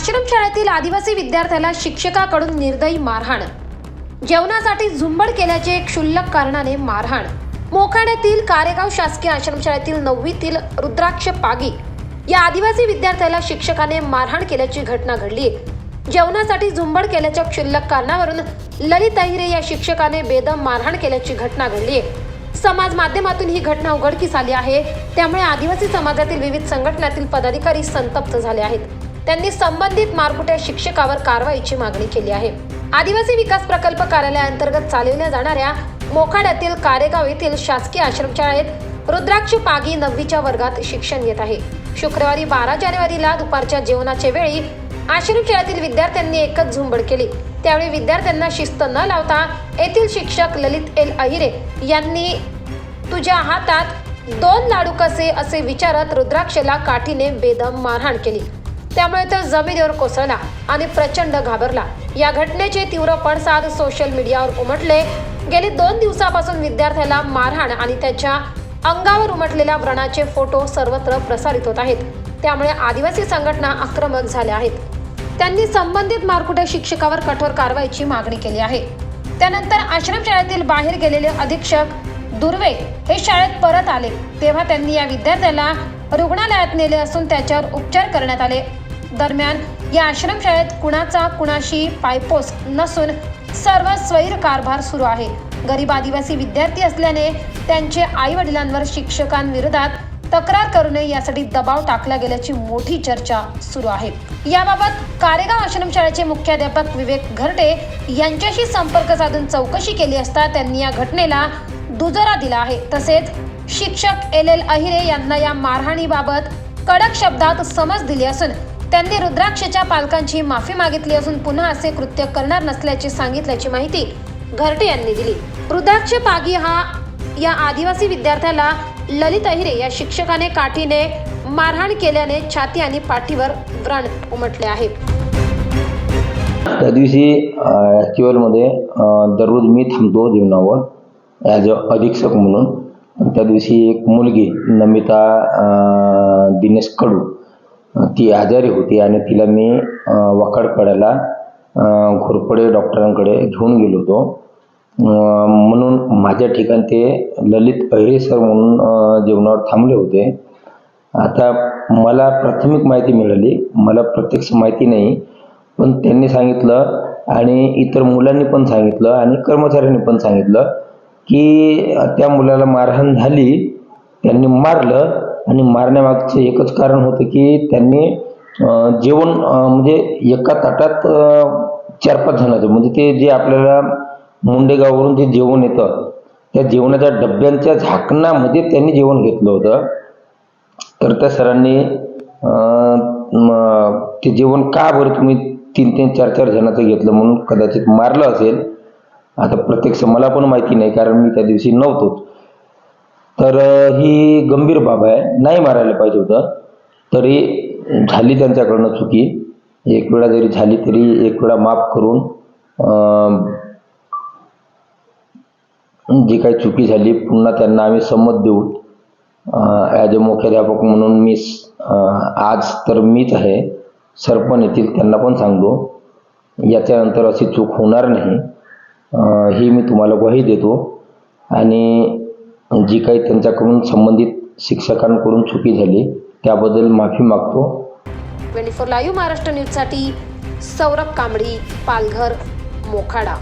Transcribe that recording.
आश्रमशाळेतील आदिवासी विद्यार्थ्याला शिक्षकाकडून निर्दयी मारहाण. जेवणासाठी झुंबड केल्याचे क्षुल्लक कारणाने मारहाण. मोखाड्यातील कारेगाव शासकीय आश्रमशाळेतील नववीतील रुद्राक्ष पागी या आदिवासी विद्यार्थ्याला शिक्षकाने मारहाण केल्याची घटना घडली. जेवणासाठी झुंबड केल्याच्या क्षुल्लक कारणावरून ललित अहिरे या शिक्षकाने बेदम मारहाण केल्याची घटना घडली. समाज माध्यमातून ही घटना उघडकीस आली आहे. त्यामुळे आदिवासी समाजातील विविध संघटनातील पदाधिकारी संतप्त झाले आहेत. त्यांनी संबंधित मारकुट्या शिक्षकावर कारवाईची मागणी केली आहे. आदिवासी विकास प्रकल्प कार्यालयाअंतर्गत चालवल्या जाणाऱ्या मोखाड्यातील कारेगाव येथील शासकीय आश्रमशाळेत रुद्राक्ष पागी नववीच्या वर्गात शिक्षण घेत आहे. शुक्रवारी बारा जानेवारीला दुपारच्या जेवणाच्या वेळी आश्रमशाळेतील विद्यार्थ्यांनी एकच झुंबड केली. त्यावेळी विद्यार्थ्यांना शिस्त न लावता येथील शिक्षक ललित एल अहिरे यांनी तुझ्या हातात दोन लाडू कसे असे विचारत रुद्राक्षला काठीने बेदम मारहाण केली. त्यामुळे तो जमिनीवर कोसळला आणि प्रचंड घाबरला. या घटनेचे तीव्र पडसाद सोशल मीडियावर उमटले. गेली दोन दिवसापासून विद्यार्थ्याला मारहाण आणि त्याच्या अंगावर उमटलेल्या व्रणाचे फोटो सर्वत्र प्रसारित होत आहेत. त्यामुळे आदिवासी संघटना आक्रमक झाल्या आहेत. त्यांनी संबंधित मारकुटे शिक्षकावर कठोर कारवाईची मागणी केली आहे. त्यानंतर आश्रमशाळेतील बाहेर गेलेले अधीक्षक दुर्वे हे शाळेत परत आले. तेव्हा त्यांनी या विद्यार्थ्याला रुग्णालयात नेले असून त्याच्यावर उपचार करण्यात आले. दरम्यान या आश्रमशाळेत कुणाचा कुणाशी पायपोस नसून सर्व स्वैर कारभार सुरू आहे. गरीब आदिवासी विद्यार्थी असल्याने त्यांचे आई वडिलांवर शिक्षकांविरोधात तक्रार करू नये यासाठी दबाव टाकला गेल्याची मोठी चर्चा सुरू आहे. याबाबत कारेगाव आश्रमशाळेचे मुख्याध्यापक विवेक घरटे यांच्याशी संपर्क साधून चौकशी केली असता त्यांनी या घटनेला दुजोरा दिला आहे. तसेच शिक्षक एल एल अहिरे यांना या मारहाणीबाबत कडक शब्दात समज दिली असून त्यांनी रुद्राक्षच्या पालकांची माफी मागितली असून पुन्हा असे कृत्य करणार नसल्याचे सांगितल्याची माहिती घरटे यांनी दिली. रुद्राक्ष पागी हा या आदिवासी विद्यार्थ्याला ललित अहिरे या शिक्षकाने काठीने मारहाण केल्याने छाती आणि पाठीवर व्रण उमटले आहे. त्या दिवशी ॲक्च्युअलमध्ये दररोज मी थांबतो जीवनावर ॲज अ अधीक्षक म्हणून. त्या दिवशी एक मुलगी नमिता दिनेश कडू ती आजारी होती आणि तिला मी अ, वाकडपाड्याला घोरपडे डॉक्टरांकडे घेऊन गेलो होतो. म्हणून माझ्या ठिकाणी ते ललित अहिरे सर म्हणून जेवणावर थांबले होते. आता मला प्राथमिक माहिती मिळाली. मला प्रत्यक्ष माहिती नाही पण त्यांनी सांगितलं आणि इतर मुलांनी पण सांगितलं आणि कर्मचाऱ्यांनी पण सांगितलं की त्या मुलाला मारहाण झाली त्यांनी मारलं आणि मारण्यामागचं एकच कारण होतं की त्यांनी जेवण म्हणजे एका ताटात चार पाच जणांचं म्हणजे ते जे आपल्याला मुंडेगाववरून जे जेवण येतं त्या जेवणाच्या डब्यांच्या झाकणामध्ये त्यांनी जेवण घेतलं होतं. तर त्या सरांनी ते जेवण का बरं तुम्ही तीन तीन चार चार जणांचं घेतलं म्हणून कदाचित मारलं असेल? आता प्रत्यक्ष मला पण माहिती नाही कारण मी त्या दिवशी नव्हतोच तर ही गंभीर बाब आहे. नाही मारायला पाहिजे होतं. तरी झाली त्यांच्याकडनं चुकी. एक वेळा जरी झाली तरी एक वेळा माफ करून जी काही चुकी झाली पुन्हा त्यांना आम्ही संमत देऊ. ॲज अ मुख्याध्यापक म्हणून मी आज तर मीच आहे. सरपण येतील त्यांना पण सांगतो याच्यानंतर अशी चूक होणार नाही. ही मी तुम्हाला ग्वाही देतो. आणि जी काही त्यांच्याकडून संबंधित शिक्षकांकडून चुकी झाली त्याबद्दल माफी मागतो. ट्वेंटी फोर लाईव्ह महाराष्ट्र न्यूजसाठी सौरभ कांबडी पालघर मोखाडा.